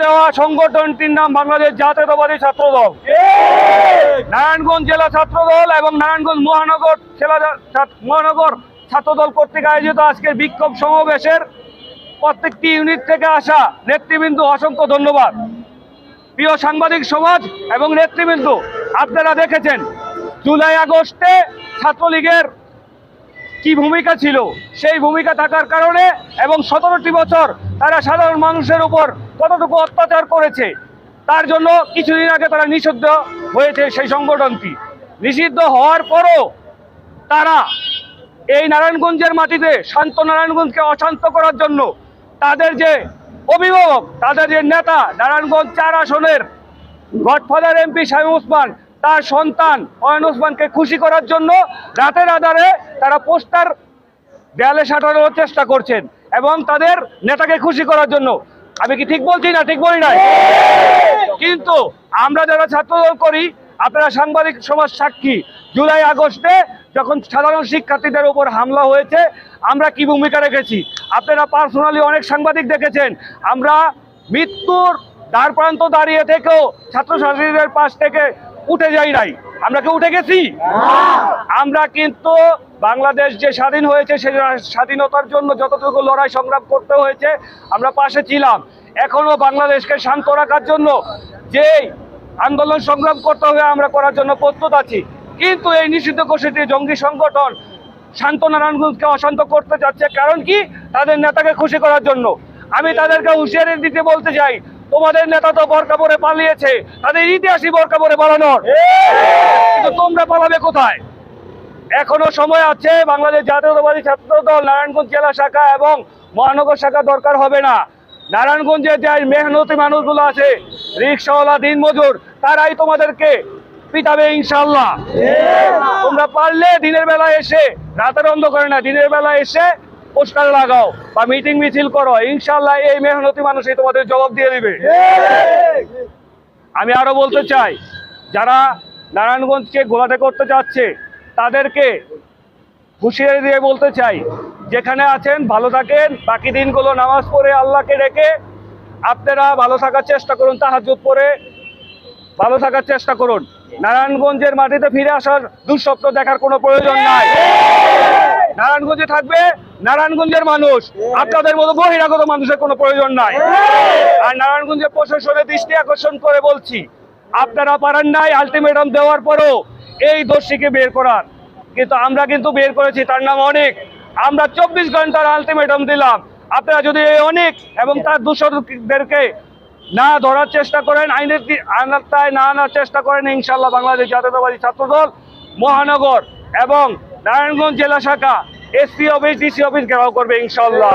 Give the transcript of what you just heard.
দেওয়া সংগঠনটির নাম বাংলাদেশ জাতীয়তাবাদী ছাত্র দল নারায়ণগঞ্জ জেলা ছাত্র দল এবং নারায়ণগঞ্জ মহানগর জেলা মহানগর ছাত্র দল কর্তৃক আয়োজিত আজকের বিক্ষোভ সমাবেশের প্রত্যেকটি ইউনিট থেকে আসা নেতৃবৃন্দ অসংখ্য ধন্যবাদ। প্রিয় সাংবাদিক সমাজ এবং নেতৃবৃন্দ, আপনারা দেখেছেন, জুলাই আগস্টে ছাত্রলীগের কি ভূমিকা ছিল? সেই ভূমিকা থাকার কারণে এবং সতেরোটি বছর তারা সাধারণ মানুষের উপর কতটুকু অত্যাচার করেছে, তার জন্য কিছুদিন আগে তারা নিষিদ্ধ হয়েছে সেই সংগঠনটি। নিষিদ্ধ হওয়ার পরও তারা এই নারায়ণগঞ্জের মাটিতে শান্ত নারায়ণগঞ্জকে অশান্ত করার জন্য তাদের যে অভিভাবক, তাদের যে নেতা, নারায়ণগঞ্জ চার আসনের গডফাদার এমপি শামীম ওসমান তার সন্তান অয়ন ওসমানকে খুশি করার জন্য রাতের আধারে তারা পোস্টার দেয়ালে সাঁটানোর চেষ্টা করছেন এবং তাদের নেতাকে খুশি করার জন্য। আমি কি ঠিক বলছি না ঠিক বলি না কিন্তু আমরা যারা ছাত্রদল করি, আপনারা সাংবাদিক সমাজ সাক্ষী। জুলাই আগস্টে যখন সাধারণ শিক্ষার্থীদের উপর হামলা হয়েছে, আমরা কি ভূমিকা রেখেছি? আপনারা পার্সোনালি অনেক সাংবাদিক দেখেছেন। আমরা মৃত্যুর দ্বার প্রান্ত দাঁড়িয়ে থেকেও ছাত্রছাত্রীদের পাশ থেকে উঠে যাই নাই। আমরা কি উঠে গেছি? আমরা কিন্তু বাংলাদেশ যে স্বাধীন হয়েছে সে স্বাধীনতার জন্য যতটুকু লড়াই সংগ্রাম করতে হয়েছে আমরা পাশে ছিলাম। এখনও বাংলাদেশকে শান্ত রাখার জন্য যে আন্দোলন সংগ্রাম করতে হবে আমরা করার জন্য প্রস্তুত আছি। কিন্তু এই নিষিদ্ধ ঘোষিত জঙ্গি সংগঠন শান্ত নারায়ণগঞ্জকে অশান্ত করতে যাচ্ছে। কারণ কি? তাদের নেতাকে খুশি করার জন্য। আমি তাদেরকে হুঁশিয়ারি দিতে বলতে চাই তোমাদের নেতা তো বরকা পরে পালিয়েছে তাদের ইতিহাসই বরকা পরে পালানোর। কিন্তু তোমরা পালাবে কোথায়? এখনও সময় আছে বাংলাদেশ জাতীয়তাবাদী ছাত্র দল নারায়ণগঞ্জ জেলা শাখা এবং মহানগর শাখা দরকার হবে না। নারায়ণগঞ্জে যে মেহনতি মানুষগুলো আছে রিক্সাওয়ালা দিনমজুর তারাই তোমাদেরকে পিতাবে ইনশাল্লাহ তোমরা পারলে দিনের বেলা এসে রাতের অন্ধকারে না দিনের বেলা এসে পোস্টার লাগাও বা মিটিং মিছিল করো ইনশাল্লাহ এই মেহনতি মানুষই তোমাদের জবাব দিয়ে দিবে। আমি আরও বলতে চাই, যারা নারায়ণগঞ্জকে গোলাটে করতে যাচ্ছে, তাদেরকে হুঁশিয়ারি দিয়ে বলতে চাই, যেখানে আছেন, ভালো থাকেন, বাকি দিনগুলো নামাজ পড়ে আল্লাহকে রেখে আপনারা ভালো থাকার চেষ্টা করুন তাহাজুদ পরে ভালো থাকার চেষ্টা করুন। নারায়ণগঞ্জের মাটিতে ফিরে আসার দুঃস্বপ্ন দেখার কোনো প্রয়োজন নাই। নারায়ণগঞ্জে থাকবে নারায়ণগঞ্জের মানুষ। আপনাদের মতো বহিরাগত মানুষের কোনো প্রয়োজন নাই। আর নারায়ণগঞ্জের প্রশাসনের দৃষ্টি আকর্ষণ করে বলছি, আপনারা পারেন নাই আলটিমেটাম দেওয়ার পরও এই দোষীকে বের করার। কিন্তু আমরা কিন্তু বের করেছি, তার নাম অনেক। আমরা চব্বিশ ঘণ্টার আলটিমেটাম দিলাম। আপনারা যদি এই অনেক এবং তার দূষকদেরকে না ধরার চেষ্টা করেন, আইনের আনাতায় না আনার চেষ্টা করেন ইনশাল্লাহ বাংলাদেশ জাতীয়তাবাদী ছাত্রদল, মহানগর এবং নারায়ণগঞ্জ জেলা শাখা এসপি অফিস ডিসি অফিস ঘেরাও করবে ইনশাল্লাহ